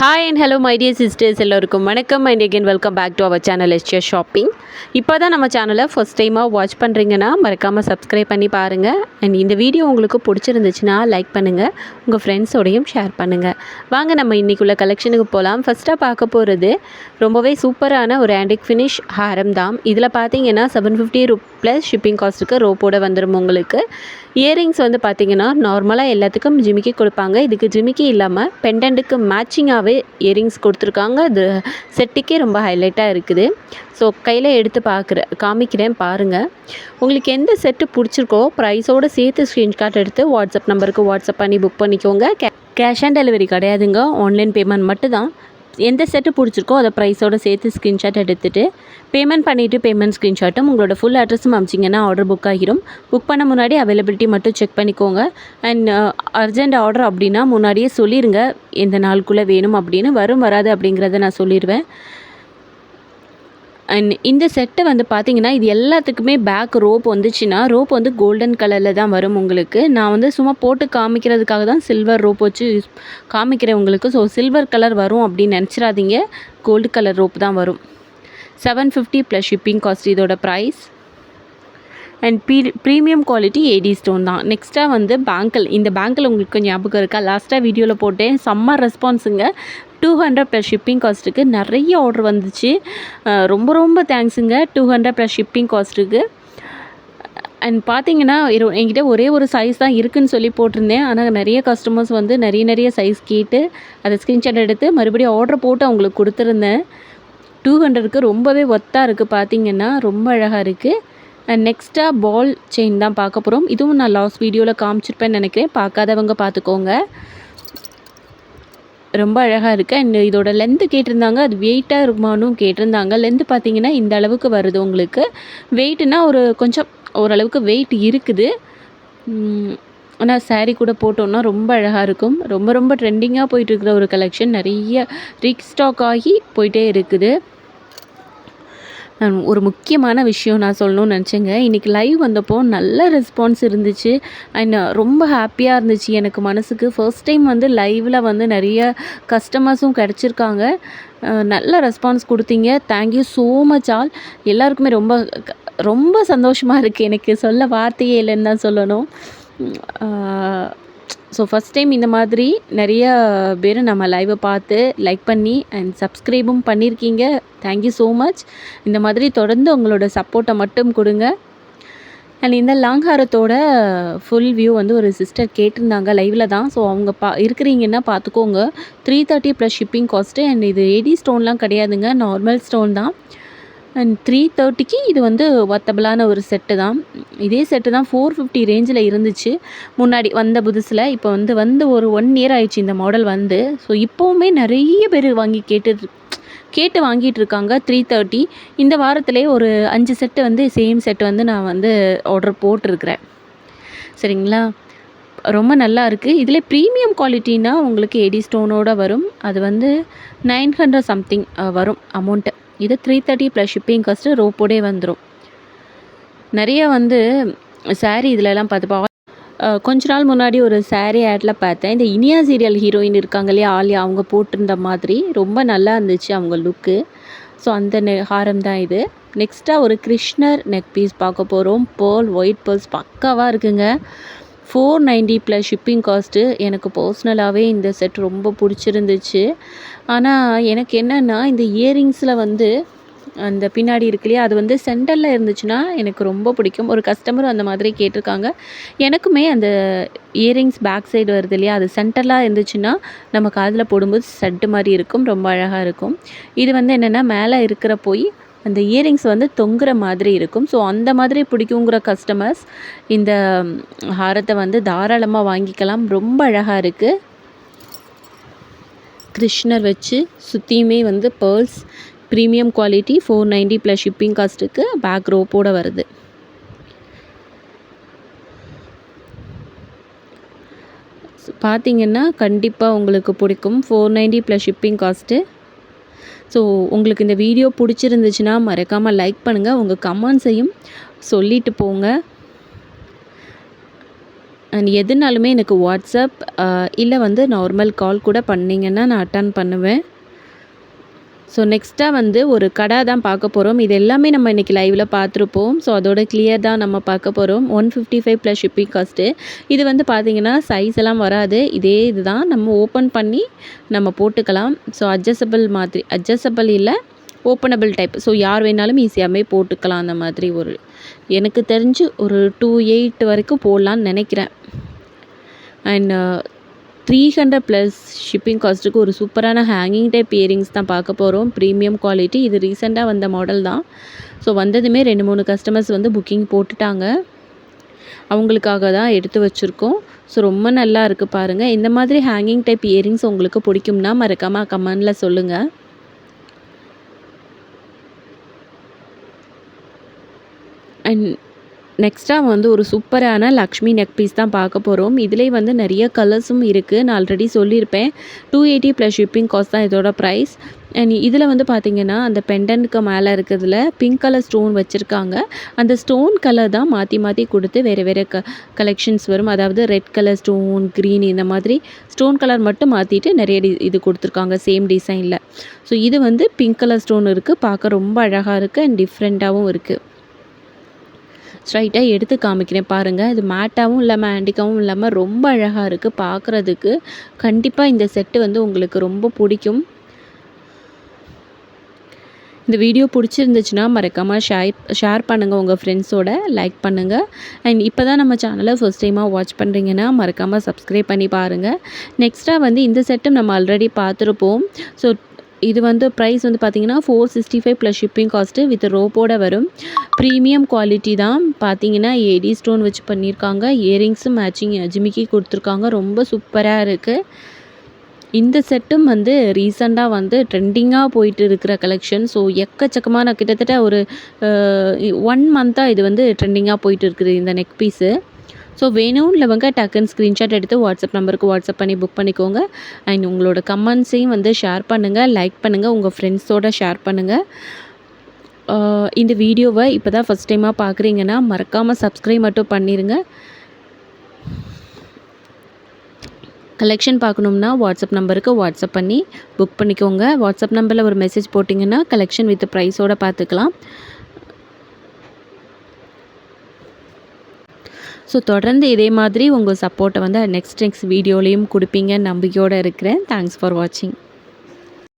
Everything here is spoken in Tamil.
Hi and hello my dear sisters எல்லோருக்கும் வணக்கம். And again welcome back to our channel S dear shopping இப்போ தான் நம்ம சேனலை ஃபஸ்ட் டைமாக வாட்ச் பண்ணுறீங்கன்னா மறக்காமல் சப்ஸ்கிரைப் பண்ணி பாருங்கள் அண்ட் இந்த வீடியோ உங்களுக்கு பிடிச்சிருந்துச்சுன்னா லைக் பண்ணுங்கள் உங்கள் ஃப்ரெண்ட்ஸோடையும் ஷேர் பண்ணுங்கள் வாங்க நம்ம இன்றைக்குள்ள கலெக்ஷனுக்கு போகலாம் ஃபஸ்ட்டாக பார்க்க போகிறது ரொம்பவே சூப்பரான ஒரு ஆண்டிக் ஃபினிஷ் ஹாரம் தான். இதில் பார்த்தீங்கன்னா செவன் ஃபிஃப்டி ரூ ப்ளஸ் ஷிப்பிங் காஸ்ட்டுக்கு ரோப்போட வந்துடும் உங்களுக்கு. இயரிங்ஸ் வந்து பார்த்தீங்கன்னா நார்மலாக எல்லாத்துக்கும் ஜிமிக்கி கொடுப்பாங்க. இதுக்கு ஜிமிக்கி இல்லாமல் பெண்டன்ட்டுக்கு மேட்சிங்காகவே இயரிங்ஸ் கொடுத்துருக்காங்க. அது செட்டுக்கே ரொம்ப ஹைலைட்டாக இருக்குது. ஸோ கையில் எடுத்து பார்க்குற காமிக்கிறேன் பாருங்கள் உங்களுக்கு எந்த செட்டு பிடிச்சிருக்கோ ப்ரைஸோடு சேர்த்து ஸ்க்ரீன்ஷாட் எடுத்து வாட்ஸ்அப் நம்பருக்கு வாட்ஸ்அப் பண்ணி புக் பண்ணிக்கோங்க. கே கேஷ் ஆன் டெலிவரி கிடையாதுங்க. ஆன்லைன் பேமெண்ட் மட்டும்தான். எந்த செட்டு பிடிச்சிருக்கோ அதை ப்ரைஸோடு சேர்த்து ஸ்க்ரீன்ஷாட் எடுத்துகிட்டு பேமெண்ட் பண்ணிவிட்டு பேமெண்ட் ஸ்க்ரீன்ஷாட்டும் உங்களோட ஃபுல் அட்ரஸும் அமிச்சிங்கன்னா ஆர்டர் புக் ஆகிரும். புக் பண்ண முன்னாடி அவைலபிலிட்டி மட்டும் செக் பண்ணிக்கோங்க. அண்ட் அர்ஜென்ட் ஆர்டர் அப்படின்னா முன்னாடியே சொல்லிடுங்க எந்த நாளுக்குள்ளே வேணும் அப்படின்னு. வரும் வராது அப்படிங்கிறத நான் சொல்லிடுவேன் அண்ட் இந்த செட்டை வந்து பார்த்தீங்கன்னா இது எல்லாத்துக்குமே பேக் ரோப் வந்துச்சுன்னா ரோப் வந்து கோல்டன் கலரில் தான் வரும் உங்களுக்கு. நான் வந்து சும்மா போட்டு காமிக்கிறதுக்காக தான் சில்வர் ரோப் வச்சு யூஸ் காமிக்கிறேன் உங்களுக்கு. ஸோ சில்வர் கலர் வரும் அப்படின்னு நினச்சிடாதீங்க. கோல்டு கலர் ரோப் தான் வரும். Seven fifty plus shipping cost இதோட price and pre premium quality AD stone தான். நெக்ஸ்ட்டாக வந்து பேங்கிள் இந்த பேங்கிள் உங்களுக்கு ஞாபகம் இருக்கா? லாஸ்ட்டாக வீடியோவில் போட்டேன். செம்ம ரெஸ்பான்ஸுங்க டூ ஹண்ட்ரட் ப்ளஸ் ஷிப்பிங் காஸ்ட்டுக்கு நிறைய ஆர்டர் வந்துச்சு. ரொம்ப ரொம்ப தேங்க்ஸுங்க டூ ஹண்ட்ரட் ப்ளஸ் ஷிப்பிங் காஸ்ட்டுக்கு அண்ட் பார்த்தீங்கன்னா இரு- என்கிட்ட ஒரே ஒரு சைஸ் தான் இருக்குன்னு சொல்லி போட்டிருந்தேன். ஆனால் நிறைய கஸ்டமர்ஸ் வந்து நிறைய நிறைய சைஸ் கேட்டு அதை ஸ்க்ரீன்ஷாட் எடுத்து மறுபடியும் ஆர்டர் போட்டு அவங்களுக்கு கொடுத்துருந்தேன். டூ ஹண்ட்ரடுக்கு ரொம்பவே ஒத்தாக இருக்குது பார்த்தீங்கன்னா ரொம்ப அழகாக இருக்குது அண்ட் நெக்ஸ்ட்டாக பால் செயின் தான் பார்க்க போகிறோம் இதுவும் நான் லாஸ்ட் வீடியோவில் காமிச்சிருப்பேன்னு நினைக்கிறேன். பார்க்காதவங்க பார்த்துக்கோங்க. ரொம்ப அழகாக இருக்குது அண்ட் இதோட லென்த்து கேட்டிருந்தாங்க. அது வெயிட்டாக இருக்குமானும் கேட்டிருந்தாங்க. லென்த்து பார்த்தீங்கன்னா இந்த அளவுக்கு வருது உங்களுக்கு. வெயிட்னா ஒரு கொஞ்சம் ஓரளவுக்கு வெயிட் இருக்குது. ஆனால் சாரீ கூட போட்டோம்னா ரொம்ப அழகாக இருக்கும். ரொம்ப ரொம்ப ட்ரெண்டிங்காக போயிட்டு இருக்கிற ஒரு கலெக்ஷன் நிறைய ரீஸ்டாக் ஆகி போயிட்டே இருக்குது. ஒரு முக்கியமான விஷயம் நான் சொல்லணும்னு நினச்சேங்க. இன்றைக்கி லைவ் வந்தப்போ நல்ல ரெஸ்பான்ஸ் இருந்துச்சு. அண்ட் ரொம்ப ஹாப்பியாக இருந்துச்சு எனக்கு மனசுக்கு. ஃபர்ஸ்ட் டைம் வந்து லைவில் வந்து நிறைய கஸ்டமர்ஸும் கிடச்சிருக்காங்க. நல்ல ரெஸ்பான்ஸ் கொடுத்தீங்க. தேங்க்யூ ஸோ மச் ஆல் எல்லாருக்குமே ரொம்ப ரொம்ப சந்தோஷமாக இருக்குது எனக்கு சொல்ல வார்த்தையே இல்லைன்னு தான் சொல்லணும். ஸோ ஃபஸ்ட் டைம் இந்த மாதிரி நிறைய பேர் நம்ம லைவை பார்த்து லைக் பண்ணி அண்ட் சப்ஸ்கிரைபும் பண்ணியிருக்கீங்க தேங்க்யூ ஸோ மச் இந்த மாதிரி தொடர்ந்து உங்களோட சப்போர்ட்டை மட்டும் கொடுங்க. அண்ட் இந்த லாங்காரத்தோட ஃபுல் வியூ வந்து ஒரு சிஸ்டர் கேட்டிருந்தாங்க லைவில் தான். ஸோ அவங்க பா இருக்கிறீங்கன்னா பார்த்துக்கோங்க. Three thirty plus shipping cost and இது ஏடி ஸ்டோன்லாம் கிடையாதுங்க. நார்மல் ஸ்டோன் தான். அண்ட் த்ரீ தேர்ட்டிக்கு இது வந்து ஒத்தபிளான ஒரு செட்டு தான். இதே செட்டு தான் ஃபோர் ஃபிஃப்டி ரேஞ்சில் இருந்துச்சு. முன்னாடி வந்த புதுசில் இப்போ வந்து வந்து ஒரு ஒன் இயர் ஆயிடுச்சு இந்த மாடல் வந்து. ஸோ இப்போவுமே நிறைய பேர் வாங்கி கேட்டு கேட்டு வாங்கிட்டு இருக்காங்க த்ரீ தேர்ட்டி இந்த வாரத்திலே ஒரு அஞ்சு செட்டு வந்து சேம் செட்டு வந்து நான் வந்து ஆர்டர் போட்டிருக்கிறேன். சரிங்களா? ரொம்ப நல்லா இருக்குது இதில் ப்ரீமியம் குவாலிட்டின்னா உங்களுக்கு எடி ஸ்டோனோட வரும். அது வந்து நைன் ஹண்ட்ரட் சம்திங் வரும் அமௌண்ட்டு இது three thirty plus shipping cost ரோப்போடே வந்துடும் நிறைய வந்து சாரீ இதிலலாம் பார்த்துப்பா கொஞ்ச நாள் முன்னாடி ஒரு சாரீ ஆட்டில் பார்த்தேன். இந்த இனியா சீரியல் ஹீரோயின் இருக்காங்க இல்லையா ஆலியா அவங்க போட்டிருந்த மாதிரி ரொம்ப நல்லா இருந்துச்சு அவங்க லுக்கு ஸோ அந்த நெ ஹாரம் தான் இது. நெக்ஸ்ட்டாக ஒரு கிருஷ்ணர் நெக் பீஸ் பார்க்க போகிறோம் பேர்ல் ஒயிட் பேர்ல்ஸ் பக்காவாக இருக்குங்க. Four ninety plus shipping cost எனக்கு பர்சனலாகவே இந்த செட் ரொம்ப பிடிச்சிருந்துச்சு. ஆனால் எனக்கு என்னென்னா இந்த இயரிங்ஸில் வந்து அந்த பின்னாடி இருக்கு இல்லையா அது வந்து சென்டரில் இருந்துச்சுன்னா எனக்கு ரொம்ப பிடிக்கும். ஒரு கஸ்டமர் அந்த மாதிரி கேட்டிருக்காங்க. எனக்குமே அந்த இயரிங்ஸ் பேக் சைடு வருது இல்லையா அது சென்டர்லாம் இருந்துச்சுன்னா நம்ம காதில் போடும்போது செட்டு மாதிரி இருக்கும் ரொம்ப அழகாக இருக்கும். இது வந்து என்னென்னா மேலே இருக்கிற போய் அந்த இயரிங்ஸ் வந்து தொங்குற மாதிரி இருக்கும். ஸோ அந்த மாதிரி பிடிக்குங்கிற கஸ்டமர்ஸ் இந்த ஹாரத்தை வந்து தாராளமாக வாங்கிக்கலாம். ரொம்ப அழகாக இருக்குது கிருஷ்ணர் வச்சு சுற்றியுமே வந்து pearls premium quality four ninety plus shipping காஸ்ட்டுக்கு back ரோப்போடு வருது. பார்த்தீங்கன்னா கண்டிப்பாக உங்களுக்கு பிடிக்கும். Four ninety plus shipping cost so உங்களுக்கு இந்த வீடியோ பிடிச்சிருந்துச்சுன்னா மறக்காமல் லைக் பண்ணுங்கள் உங்கள் கமெண்ட்ஸையும் சொல்லிட்டு போங்க. அண்ட் எதுனாலுமே எனக்கு வாட்ஸ்அப் இல்லை வந்து நார்மல் கால் கூட பண்ணிங்கன்னா நான் அட்டன் பண்ணுவேன். ஸோ நெக்ஸ்ட்டாக வந்து ஒரு கடை தான் பார்க்க போகிறோம் இது எல்லாமே நம்ம இன்றைக்கி லைவில் பார்த்துருப்போம். ஸோ அதோட கிளியர் தான் நம்ம பார்க்க போகிறோம் one fifty five plus shipping cost இது வந்து பார்த்திங்கன்னா சைஸ் எல்லாம் வராது. இதே இது தான் நம்ம ஓப்பன் பண்ணி நம்ம போட்டுக்கலாம். ஸோ அட்ஜஸ்டபிள் மாதிரி அட்ஜஸ்டபிள் இல்லை ஓப்பனபிள் டைப் ஸோ யார் வேணாலும் ஈஸியாகவே போட்டுக்கலாம் அந்த மாதிரி ஒரு. எனக்கு தெரிஞ்சு ஒரு டூ எயிட் வரைக்கும் போடலான்னு நினைக்கிறேன். And three hundred plus shipping காஸ்ட்டுக்கு ஒரு சூப்பரான ஹேங்கிங் டைப் இயரிங்ஸ் தான் பார்க்க போகிறோம் ப்ரீமியம் குவாலிட்டி இது ரீசெண்டாக வந்த மாடல் தான். ஸோ வந்ததுமே ரெண்டு மூணு கஸ்டமர்ஸ் வந்து புக்கிங் போட்டுட்டாங்க. அவங்களுக்காக தான் எடுத்து வச்சுருக்கோம். ஸோ ரொம்ப நல்லா இருக்குது பாருங்கள் இந்த மாதிரி ஹேங்கிங் டைப் இயரிங்ஸ் உங்களுக்கு பிடிக்கும்னா மறக்காமல் கமெண்டில் சொல்லுங்கள் அண்ட் நெக்ஸ்ட்டாக வந்து ஒரு சூப்பரான லக்ஷ்மி நெக் பீஸ் தான் பார்க்க போகிறோம் இதிலே வந்து நிறைய கலர்ஸும் இருக்குது நான் ஆல்ரெடி சொல்லியிருப்பேன். Two eighty plus shipping cost தான் இதோட ப்ரைஸ் அண்ட் இதில் வந்து பார்த்திங்கன்னா அந்த பெண்டன்ட்க்கு மேலே இருக்கிறதுல பிங்க் கலர் ஸ்டோன் வச்சுருக்காங்க. அந்த ஸ்டோன் கலர் தான் மாற்றி மாற்றி கொடுத்து வேறு வேறு க கலெக்ஷன்ஸ் வரும். அதாவது ரெட் கலர் ஸ்டோன் க்ரீன் இந்த மாதிரி ஸ்டோன் கலர் மட்டும் மாற்றிட்டு நிறைய டி இது கொடுத்துருக்காங்க சேம் டிசைனில் ஸோ இது வந்து பிங்க் கலர் ஸ்டோன் இருக்குது பார்க்க ரொம்ப அழகாக இருக்குது அண்ட் டிஃப்ரெண்ட்டாகவும் இருக்குது ஸ்ட்ரைட்டாக எடுத்து காமிக்கிறேன். பாருங்கள் இது மேட்டாகவும் இல்லாமல் ஆண்டிக்காவும் இல்லாமல் ரொம்ப அழகாக இருக்குது பார்க்குறதுக்கு கண்டிப்பாக இந்த செட்டு வந்து உங்களுக்கு ரொம்ப பிடிக்கும். இந்த வீடியோ பிடிச்சிருந்துச்சுன்னா மறக்காமல் ஷேர் ஷேர் பண்ணுங்கள் உங்கள் ஃப்ரெண்ட்ஸோட லைக் பண்ணுங்கள் அண்ட் இப்போ தான் நம்ம சேனலை ஃபஸ்ட் டைமாக வாட்ச் பண்ணுறீங்கன்னா மறக்காமல் சப்ஸ்கிரைப் பண்ணி பாருங்கள் நெக்ஸ்ட்டாக வந்து இந்த செட்டும் நம்ம ஆல்ரெடி பார்த்துருப்போம். ஸோ இது வந்து ப்ரைஸ் வந்து பார்த்திங்கன்னா four sixty five plus shipping cost with ரோப்போட வரும். ப்ரீமியம் குவாலிட்டி தான். பார்த்தீங்கன்னா ஏடி ஸ்டோன் வச்சு பண்ணியிருக்காங்க இயரிங்ஸும் மேட்சிங் ஜிமிக்கி கொடுத்துருக்காங்க. ரொம்ப சூப்பராக இருக்குது இந்த செட்டும் வந்து ரீசெண்டாக வந்து ட்ரெண்டிங்காக போயிட்டு இருக்கிற கலெக்ஷன் ஸோ எக்கச்சக்கமாக நான் கிட்டத்தட்ட ஒரு ஒன் மந்த்தாக இது வந்து ட்ரெண்டிங்காக போயிட்டு இருக்குது இந்த நெக் பீஸு ஸோ வேணும் இல்லைவங்க டக்குன்னு ஸ்க்ரீன்ஷாட் எடுத்து வாட்ஸ்அப் நம்பருக்கு வாட்ஸ்அப் பண்ணி புக் பண்ணிக்கோங்க. அண்ட் உங்களோட கமெண்ட்ஸையும் வந்து ஷேர் பண்ணுங்கள் லைக் பண்ணுங்கள் உங்கள் ஃப்ரெண்ட்ஸோடு ஷேர் பண்ணுங்கள் uh, இந்த வீடியோவை இப்போ தான் ஃபஸ்ட் டைமாக பார்க்குறீங்கன்னா மறக்காமல் சப்ஸ்கிரைப் மட்டும் பண்ணிடுங்க கலெக்ஷன் பார்க்கணும்னா வாட்ஸ்அப் நம்பருக்கு வாட்ஸ்அப் பண்ணி புக் பண்ணிக்கோங்க. வாட்ஸ்அப் நம்பரில் ஒரு மெசேஜ் போட்டிங்கன்னா கலெக்ஷன் வித் ப்ரைஸோடு பார்த்துக்கலாம் ஸோ தொடர்ந்து இதே மாதிரி உங்கள் சப்போர்ட்டை வந்து நெக்ஸ்ட் நெக்ஸ்ட் வீடியோலேயும் கொடுப்பீங்க நம்பிக்கையோடு இருக்கிறேன். தேங்க்ஸ் ஃபார் வாட்சிங்